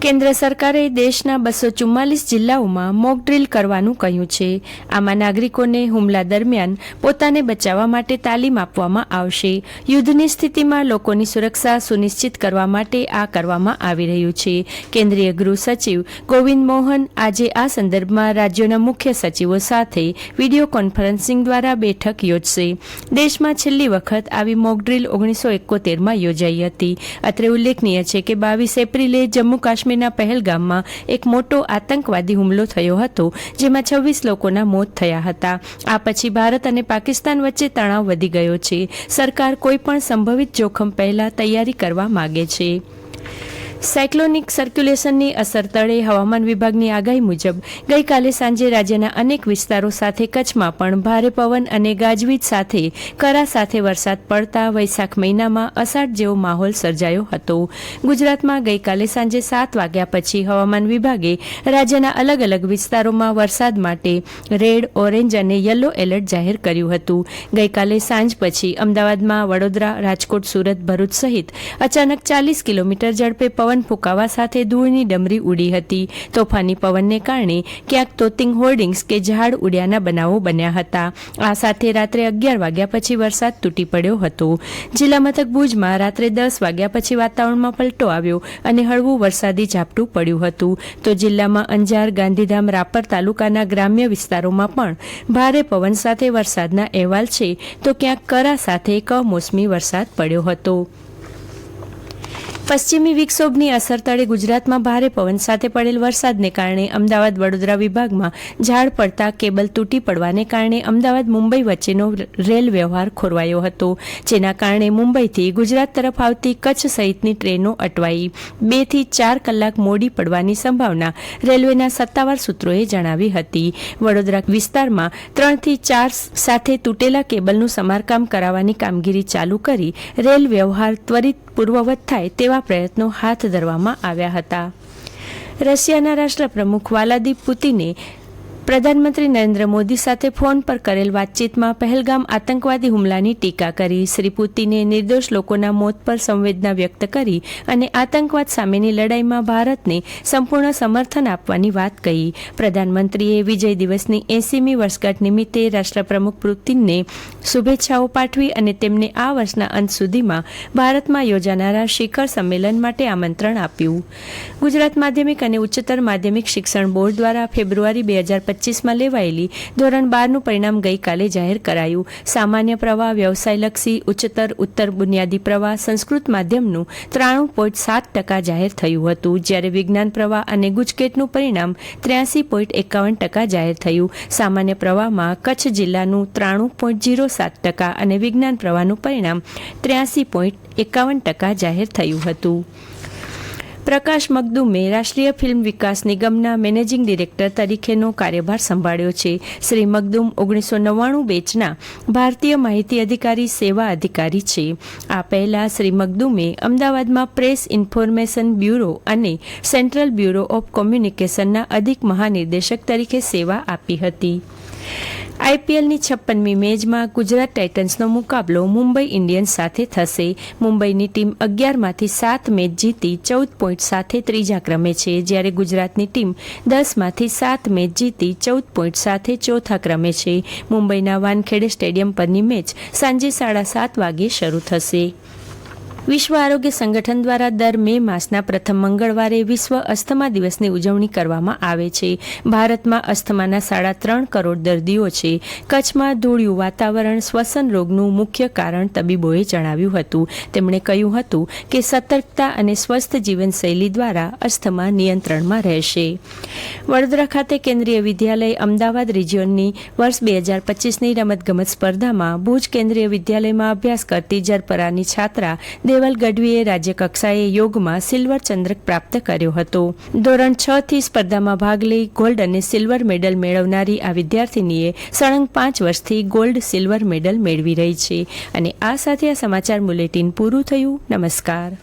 કેન્દ્ર સરકારે દેશના બસો ચુમ્માલીસ જિલ્લાઓમાં મોક ડ્રીલ કરવાનું કહ્યું છે. આમાં નાગરિકોને હુમલા દરમિયાન પોતાને બચાવવા માટે તાલીમ આપવામાં આવશે. યુદ્ધની સ્થિતિમાં લોકોની સુરક્ષા સુનિશ્ચિત કરવા માટે આ કરવામાં આવી રહ્યું છે. કેન્દ્રીય ગૃહ સચિવ ગોવિંદ મોહન આજે આ સંદર્ભમાં રાજ્યોના મુખ્ય સચિવો સાથે વીડિયો કોન્ફરન્સિંગ દ્વારા બેઠક યોજશે. દેશમાં છેલ્લી વખત આવી મોક ડ્રીલ ઓગણીસો એકોતેરમાં યોજાઈ હતી. અત્રે ઉલ્લેખનીય છે કે બાવીસ એપ્રિલે જમ્મુ કાશ્મીરના પહેલગામમાં એક મોટો આતંકવાદી હુમલો થયો હતો, જેમાં છવ્વીસ લોકોના મોત થયા હતા. આ પછી ભારત અને પાકિસ્તાન વચ્ચે તણાવ વધી ગયો છે. સરકાર કોઈ પણ સંભવિત જોખમ પહેલા તૈયારી કરવા માગે છે. સાયક્લોનિક સર્ક્યુલેશનની અસર તળે હવામાન વિભાગની આગાહી મુજબ, ગઈકાલે સાંજે રાજ્યના અનેક વિસ્તારો સાથે કચ્છમાં પણ ભારે પવન અને ગાજવીજ સાથે કરા સાથે વરસાદ પડતા વૈશાખ મહિનામાં અષાઢ જેવો માહોલ સર્જાયો હતો. ગુજરાતમાં ગઈકાલે સાંજે સાત વાગ્યા પછી હવામાન વિભાગે રાજ્યના અલગ અલગ વિસ્તારોમાં વરસાદ માટે રેડ, ઓરેન્જ અને યલો એલર્ટ જાહેર કર્યું હતું. ગઈકાલે સાંજ પછી અમદાવાદમાં વડોદરા, રાજકોટ, સુરત, ભરૂચ સહિત અચાનક ચાલીસ કિલોમીટર ઝડપે પવન ફૂંકાવા સાથે ધૂળની ડમરી ઉડી હતી. તોફાની પવનને કારણે ક્યાંક તોતિંગ હોર્ડિંગ્સ કે ઝાડ ઉડ્યાના બનાવો બન્યા હતા. આ સાથે રાત્રે અગિયાર વાગ્યા પછી વરસાદ તૂટી પડ્યો હતો. જિલ્લા મથક ભુજમાં રાત્રે દસ વાગ્યા પછી વાતાવરણમાં પલટો આવ્યો અને હળવું વરસાદી ઝાપટું પડ્યું હતું. તો જિલ્લામાં અંજાર, ગાંધીધામ, રાપર તાલુકાના ગ્રામ્ય વિસ્તારોમાં પણ ભારે પવન સાથે વરસાદના અહેવાલ છે. તો ક્યાંક કરા સાથે કમોસમી વરસાદ પડ્યો હતો. પશ્ચિમી વિક્ષોભની અસર તળે ગુજરાતમાં ભારે પવન સાથે પડેલ વરસાદને કારણે અમદાવાદ વડોદરા વિભાગમાં ઝાડ પડતા કેબલ તૂટી પડવાને કારણે અમદાવાદ મુંબઈ વચ્ચેનો રેલ વ્યવહાર ખોરવાયો હતો, જેના કારણે મુંબઈથી ગુજરાત તરફ આવતી કચ્છ સહિતની ટ્રેનો અટવાઈ. બેથી ચાર કલાક મોડી પડવાની સંભાવના રેલવેના સત્તાવાર સૂત્રોએ જણાવી હતી. વડોદરા વિસ્તારમાં ત્રણથી ચાર સાથે તૂટેલા કેબલનું સમારકામ કરાવવાની કામગીરી ચાલુ કરી રેલ વ્યવહાર ત્વરિત પૂર્વવત થાય તેવા પ્રયત્નો હાથ ધરવામાં આવ્યા હતા. રશિયાના રાષ્ટ્રપ્રમુખ વાલાદી પુતિને પ્રધાનમંત્રી નરેન્દ્ર મોદી સાથે ફોન પર કરેલ વાતચીતમાં પહેલગામ આતંકવાદી હુમલાની ટીકા કરી. શ્રી પુતિને નિર્દોષ લોકોના મોત પર સંવેદના વ્યક્ત કરી અને આતંકવાદ સામેની લડાઈમાં ભારતને સંપૂર્ણ સમર્થન આપવાની વાત કહી. પ્રધાનમંત્રીએ વિજય દિવસની એસીમી વર્ષગાંઠ નિમિત્તે રાષ્ટ્રપ્રમુખ પુતિનને શુભેચ્છાઓ પાઠવી અને તેમને આ વર્ષના અંત સુધીમાં ભારતમાં યોજાનારા શિખર સંમેલન માટે આમંત્રણ આપ્યું. ગુજરાત માધ્યમિક અને ઉચ્ચતર માધ્યમિક શિક્ષણ બોર્ડ દ્વારા ફેબ્રુઆરી બે હજાર પચીસમાં લેવાયેલી ધોરણ બારનું પરિણામ ગઈકાલે જાહેર કરાયું. સામાન્ય પ્રવાહ, વ્યવસાયલક્ષી, ઉચ્ચતર, ઉત્તર બુનિયાદી પ્રવાહ, સંસ્કૃત માધ્યમનું ત્રાણું પોઈન્ટ સાત ટકા જાહેર થયું હતું, જ્યારે વિજ્ઞાન પ્રવાહ અને ગુજકેટનું પરિણામ ત્ર્યાસી પોઈન્ટ એકાવન ટકા જાહેર થયું. સામાન્ય પ્રવાહમાં કચ્છ જિલ્લાનું ત્રાણું પોઈન્ટ જીરો સાત ટકા અને વિજ્ઞાન પ્રવાહનું પરિણામ ત્ર્યાસી પોઈન્ટ એકાવન ટકા જાહેર થયું હતું. પ્રકાશ મગદુમે રાષ્ટ્રીય ફિલ્મ વિકાસ નિગમના મેનેજિંગ ડિરેક્ટર તરીકેનો કાર્યભાર સંભાળ્યો છે. શ્રી મગદુમ ઓગણીસો નવ્વાણું બેચના ભારતીય માહિતી અધિકારી સેવા અધિકારી છે. આ પહેલા શ્રી મગદુમે અમદાવાદમાં પ્રેસ ઇન્ફોર્મેશન બ્યુરો અને સેન્ટ્રલ બ્યુરો ઓફ કોમ્યુનિકેશનના અધિક મહાનિર્દેશક તરીકે સેવા આપી હતી. આઈપીએલની છપ્પનમી મેચમાં ગુજરાત ટાઇટન્સનો મુકાબલો મુંબઈ ઇન્ડિયન્સ સાથે થશે. મુંબઈની ટીમ અગિયારમાંથી સાત મેચ જીતી ચૌદ પોઈન્ટ સાથે ત્રીજા ક્રમે છે. જ્યારે ગુજરાતની ટીમ દસમાંથી સાત મેચ જીતી ચૌદ પોઈન્ટ સાથે ચોથા ક્રમે છે. મુંબઈના વાનખેડે સ્ટેડિયમ પરની મેચ સાંજે સાડા સાત વાગે શરૂ થશે. વિશ્વ આરોગ્ય સંગઠન દ્વારા દર મે માસના પ્રથમ મંગળવારે વિશ્વ અસ્થમા દિવસની ઉજવણી કરવામાં આવે છે. ભારતમાં અસ્થમાના સાડા ત્રણ કરોડ દર્દીઓ છે. કચ્છમાં ધૂળિયું વાતાવરણ, શ્વસન રોગનું મુખ્ય કારણ તબીબોએ જણાવ્યું હતું. તેમણે કહ્યું હતું કે સતર્કતા અને સ્વસ્થ જીવનશૈલી દ્વારા અસ્થમા નિયંત્રણમાં રહેશે. વડોદરા ખાતે કેન્દ્રીય વિદ્યાલય અમદાવાદ રિજિયનની વર્ષ બે હજાર પચીસની રમતગમત સ્પર્ધામાં ભુજ કેન્દ્રીય વિદ્યાલયમાં અભ્યાસ કરતી જરપરાની છાત્રા દેવલ ગઢવીએ રાજ્યકક્ષાએ યોગમાં સિલ્વર ચંદ્રક પ્રાપ્ત કર્યો હતો. ધોરણ છ થી સ્પર્ધામાં ભાગ લઈ ગોલ્ડ અને સિલ્વર મેડલ મેળવનારી આ વિદ્યાર્થીનીએ સળંગ પાંચ વર્ષથી ગોલ્ડ સિલ્વર મેડલ મેળવી રહી છે. અને આ સાથે આ સમાચાર બુલેટિન પૂરું થયું. નમસ્કાર.